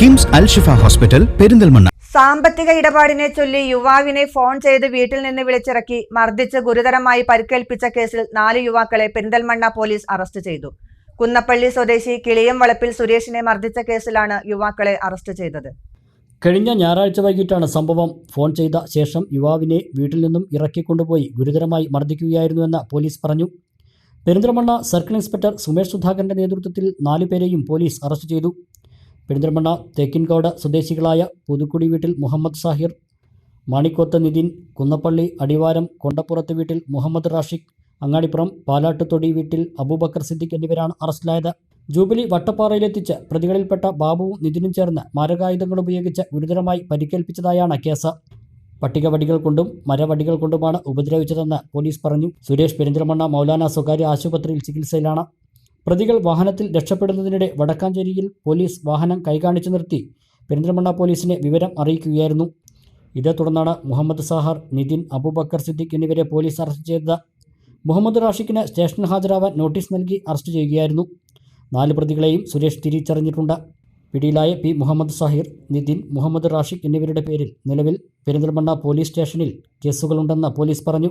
KIMS Al Shifa hospital Perinthalmanna. സാമ്പത്തിക ഇടപാടിനെ ചൊല്ലി യുവാവിനെ ഫോൺ ചെയ്ത് വീട്ടിൽ നിന്ന് വിളിച്ചിറക്കി മർദ്ദിച്ച് ഗുരുതരമായി പരിക്കേൽപ്പിച്ച കേസിൽ നാല് യുവാക്കളെ പെരിന്തൽമണ്ണ പോലീസ് അറസ്റ്റ് ചെയ്തു. കുന്നപ്പള്ളി സ്വദേശി കിളിയം വളപ്പിൽ സുരേഷിനെ മർദ്ദിച്ച കേസിലാണ് യുവാക്കളെ അറസ്റ്റ് ചെയ്തത്. കഴിഞ്ഞ ഞായറാഴ്ച വൈകിട്ടാണ് സംഭവം. ഫോൺ ചെയ്ത ശേഷം യുവാവിനെ വീട്ടിൽ നിന്നും ഇറക്കിക്കൊണ്ടുപോയി ഗുരുതരമായി മർദ്ദിക്കുകയായിരുന്നുവെന്ന് പോലീസ് പറഞ്ഞു. പെരിന്തൽമണ്ണ സർക്കിൾ ഇൻസ്പെക്ടർ സുമേഷ് സുധാകരന്റെ നേതൃത്വത്തിൽ നാലുപേരെയും പോലീസ് അറസ്റ്റ് ചെയ്തു. പെരിന്തൽമണ്ണ തേക്കിൻകോട് സ്വദേശികളായ പുതുക്കുടി വീട്ടിൽ മുഹമ്മദ് സാഹിർ മാണിക്കോത്ത് നിതിൻ കുന്നപ്പള്ളി അടിവാരം കൊണ്ടപ്പുറത്ത് വീട്ടിൽ മുഹമ്മദ് റാഷിഖ് അങ്ങാടിപ്പുറം പാലാട്ടുതൊടി വീട്ടിൽ അബൂബക്കർ സിദ്ദിഖ് എന്നിവരാണ് അറസ്റ്റിലായത്. ജൂബിലി വട്ടപ്പാറയിലെത്തിച്ച് പ്രതികളിൽപ്പെട്ട ബാബുവും നിതിനും ചേർന്ന് മാരകായുധങ്ങൾ ഉപയോഗിച്ച് ഗുരുതരമായി പരിക്കേൽപ്പിച്ചതായാണ് കേസ്. പട്ടികവടികൾ കൊണ്ടും മരവടികൾ കൊണ്ടുമാണ് ഉപദ്രവിച്ചതെന്ന് പോലീസ് പറഞ്ഞു. സുരേഷ് പെരിന്തൽമണ്ണ മൗലാന സ്വകാര്യ ആശുപത്രിയിൽ ചികിത്സയിലാണ്. പ്രതികൾ വാഹനത്തിൽ രക്ഷപ്പെടുന്നതിനിടെ വടക്കാഞ്ചേരിയിൽ പോലീസ് വാഹനം കൈകാണിച്ചു നിർത്തി. പെരിന്തൽമണ്ണ പോലീസിനെ വിവരം അറിയിക്കുകയായിരുന്നു. ഇതേ തുടർന്നാണ് മുഹമ്മദ് സാഹർ നിതിൻ അബൂബക്കർ സിദ്ദിഖ് എന്നിവരെ പോലീസ് അറസ്റ്റ് ചെയ്തത്. മുഹമ്മദ് റാഷിഖിന് സ്റ്റേഷനിൽ ഹാജരാവാൻ നോട്ടീസ് നൽകി അറസ്റ്റ് ചെയ്യുകയായിരുന്നു. നാല് പ്രതികളെയും സുരേഷ് തിരിച്ചറിഞ്ഞിട്ടുണ്ട്. പിടിയിലായ പി മുഹമ്മദ് സാഹിർ നിതിൻ മുഹമ്മദ് റാഷിഖ് എന്നിവരുടെ പേരിൽ നിലവിൽ പെരിന്തൽമണ്ണ പോലീസ് സ്റ്റേഷനിൽ കേസുകളുണ്ടെന്ന് പോലീസ് പറഞ്ഞു.